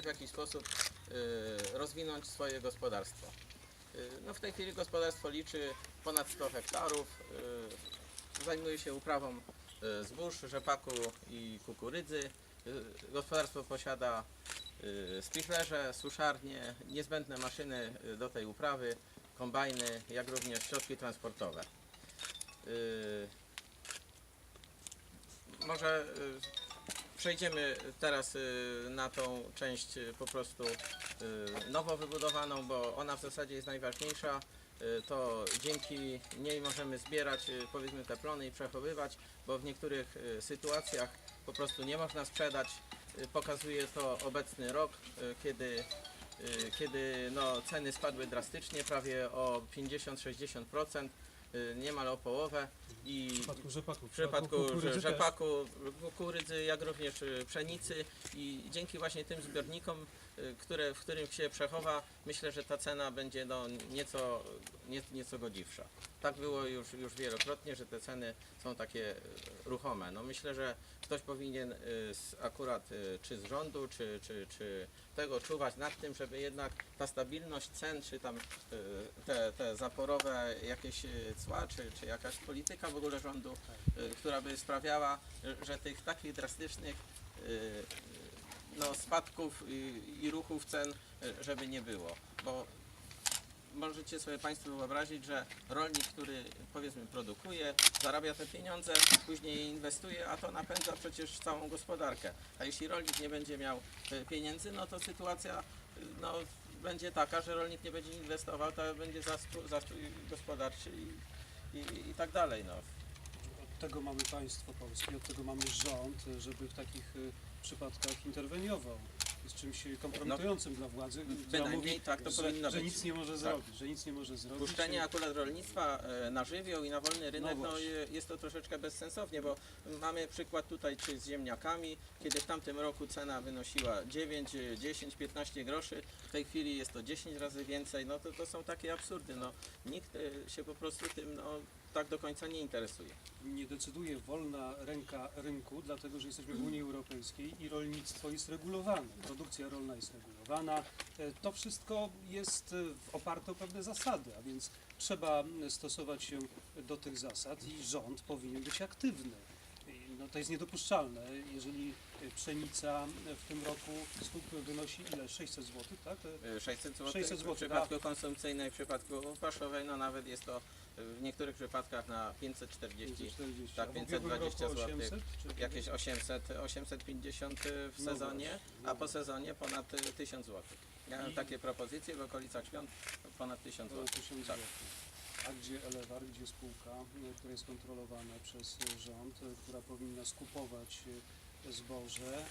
w jakiś sposób y, rozwinąć swoje gospodarstwo. Y, No w tej chwili gospodarstwo liczy ponad 100 hektarów. y, Zajmuje się uprawą zbóż, rzepaku i kukurydzy. Gospodarstwo posiada spichlerze, suszarnie, niezbędne maszyny do tej uprawy, kombajny, jak również środki transportowe. Może przejdziemy teraz y, na tą część y, po prostu y, nowo wybudowaną, bo ona w zasadzie jest najważniejsza. To dzięki niej możemy zbierać powiedzmy te plony i przechowywać, bo w niektórych sytuacjach po prostu nie można sprzedać. Pokazuje to obecny rok, kiedy, kiedy no, ceny spadły drastycznie, prawie o 50-60%, y, niemal o połowę. I W przypadku rzepaku. w przypadku kukurydzy rzepaku, kukurydzy, jak również y, pszenicy i dzięki właśnie tym zbiornikom, które, w którym się przechowa, myślę, że ta cena będzie no, nieco, nie, nieco godziwsza. Tak było już, już wielokrotnie, że te ceny są takie y, ruchome. No, myślę, że ktoś powinien y, z, akurat y, czy z rządu, czy, czy, czy tego czuwać nad tym, żeby jednak ta stabilność cen, czy tam y, te, te zaporowe jakieś y, cła, czy, czy jakaś polityka w ogóle rządu, y, która by sprawiała, y, że tych takich drastycznych y, no, spadków i, i ruchów cen, y, żeby nie było. Bo możecie sobie Państwo wyobrazić, że rolnik, który powiedzmy produkuje, zarabia te pieniądze, później je inwestuje, a to napędza przecież całą gospodarkę. A jeśli rolnik nie będzie miał y, pieniędzy, no to sytuacja y, no, będzie taka, że rolnik nie będzie inwestował, to będzie zastój gospodarczy i, i, i tak dalej. No. Od tego mamy państwo polskie, od tego mamy rząd, żeby w takich y, przypadkach interweniował. Jest czymś kompromitującym dla władzy, która No, mówi, tak to że, że nic nie może Tak. zrobić, że nic nie może zrobić. Puszczenie akurat rolnictwa e, na żywioł i na wolny rynek, no, je- jest to troszeczkę bezsensownie, bo mamy przykład tutaj czy z ziemniakami, kiedy w tamtym roku cena wynosiła 9, e, 10, 15 groszy, w tej chwili jest to 10 razy więcej, no to, to są takie absurdy, no nikt e, się po prostu tym no, tak do końca nie interesuje. nie decyduje wolna ręka rynku, dlatego że jesteśmy w Unii Europejskiej i rolnictwo jest regulowane, produkcja rolna jest regulowana. E, To wszystko jest e, oparte o pewne zasady, a więc trzeba stosować się do tych zasad i rząd powinien być aktywny. No, to jest niedopuszczalne, jeżeli e, pszenica w tym roku skup wynosi ile? 600 zł, tak? E, E, 600 zł 600 w złotych, przypadku konsumpcyjnej, w przypadku paszowej, no nawet jest to e, w niektórych przypadkach na 540 540. tak, A w ubiegłym 520 roku złotych. 800, czy- jakieś 800, 850 w No sezonie, właśnie, a no po sezonie ponad y, 1000 zł. Miałem I- takie propozycje w okolicach świąt ponad 1000 Około zł. 1000 Tak. A gdzie Elewar, gdzie spółka, y, która jest kontrolowana przez rząd, y, która powinna skupować y, zboże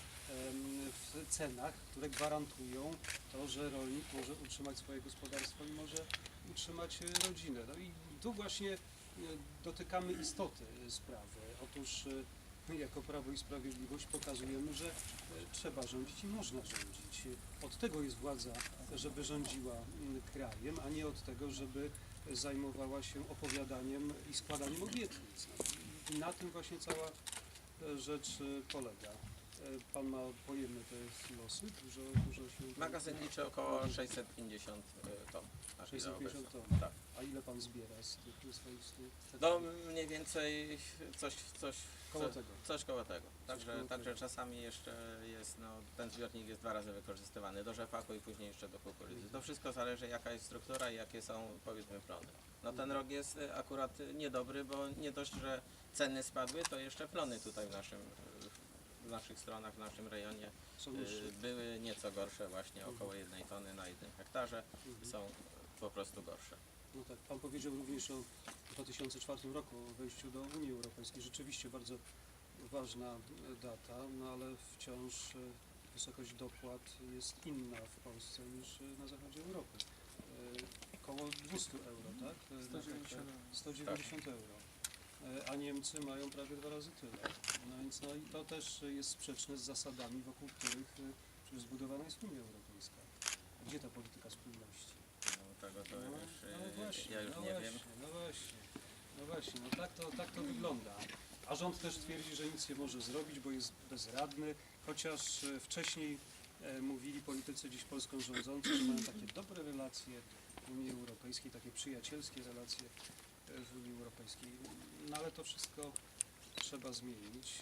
w cenach, które gwarantują to, że rolnik może utrzymać swoje gospodarstwo i może utrzymać rodzinę. No i tu właśnie dotykamy istoty sprawy. Otóż jako Prawo i Sprawiedliwość pokazujemy, że trzeba rządzić i można rządzić. Od tego jest władza, żeby rządziła krajem, a nie od tego, żeby zajmowała się opowiadaniem i składaniem obietnic. Na tym właśnie cała e, rzecz e, polega. E, Pan ma pojemne te losy? Dużo, dużo się... Magazyn liczy około 650 y, ton. na chwilę 650 obecną. ton. Tak. A ile Pan zbiera z tych swoich? Do mniej więcej coś, coś, Koło co- tego. coś koło tego. Także, koło także tego. czasami jeszcze jest, no, ten zbiornik jest dwa razy wykorzystywany do rzepaku i później jeszcze do kukurydzy. To wszystko zależy jaka jest struktura i jakie są powiedzmy plony. No ten rok jest y, akurat y, niedobry, bo nie dość, że ceny spadły, to jeszcze plony tutaj w naszym y, w naszych stronach, w naszym rejonie y, były nieco gorsze właśnie, około jednej tony na jednym hektarze Mhm. są po prostu gorsze. No tak, Pan powiedział również o 2004 roku, o wejściu do Unii Europejskiej. Rzeczywiście bardzo ważna e, data, no ale wciąż e, wysokość dopłat jest inna w Polsce niż e, na zachodzie Europy. Około 200 euro, tak? E, na 190 hektar. euro. 190 euro. E, A Niemcy mają prawie dwa razy tyle. No więc no i to też jest sprzeczne z zasadami, wokół których e, przecież zbudowana jest Unia Europejska. Gdzie ta polityka spójności? No, tego to No, już, no y, właśnie, ja już no nie właśnie, wiem. No właśnie, no właśnie, no tak to, tak to wygląda. A rząd też twierdzi, że nic nie może zrobić, bo jest bezradny, chociaż e, wcześniej e, mówili politycy dziś Polską rządzący, że mają takie dobre relacje w Unii Europejskiej, takie przyjacielskie relacje e, Europejskiej. No ale to wszystko trzeba zmienić.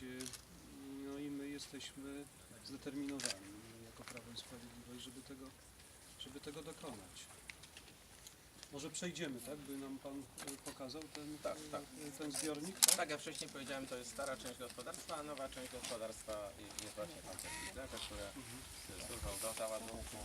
No i my jesteśmy zdeterminowani jako Prawo i Sprawiedliwość, żeby tego, żeby tego dokonać. Może przejdziemy, tak? By nam Pan e, pokazał ten, Tak, tak. e, ten zbiornik, tak? Tak jak wcześniej powiedziałem, to jest stara część gospodarstwa, a nowa część gospodarstwa jest właśnie tam te widzaka, które służą do załadunku.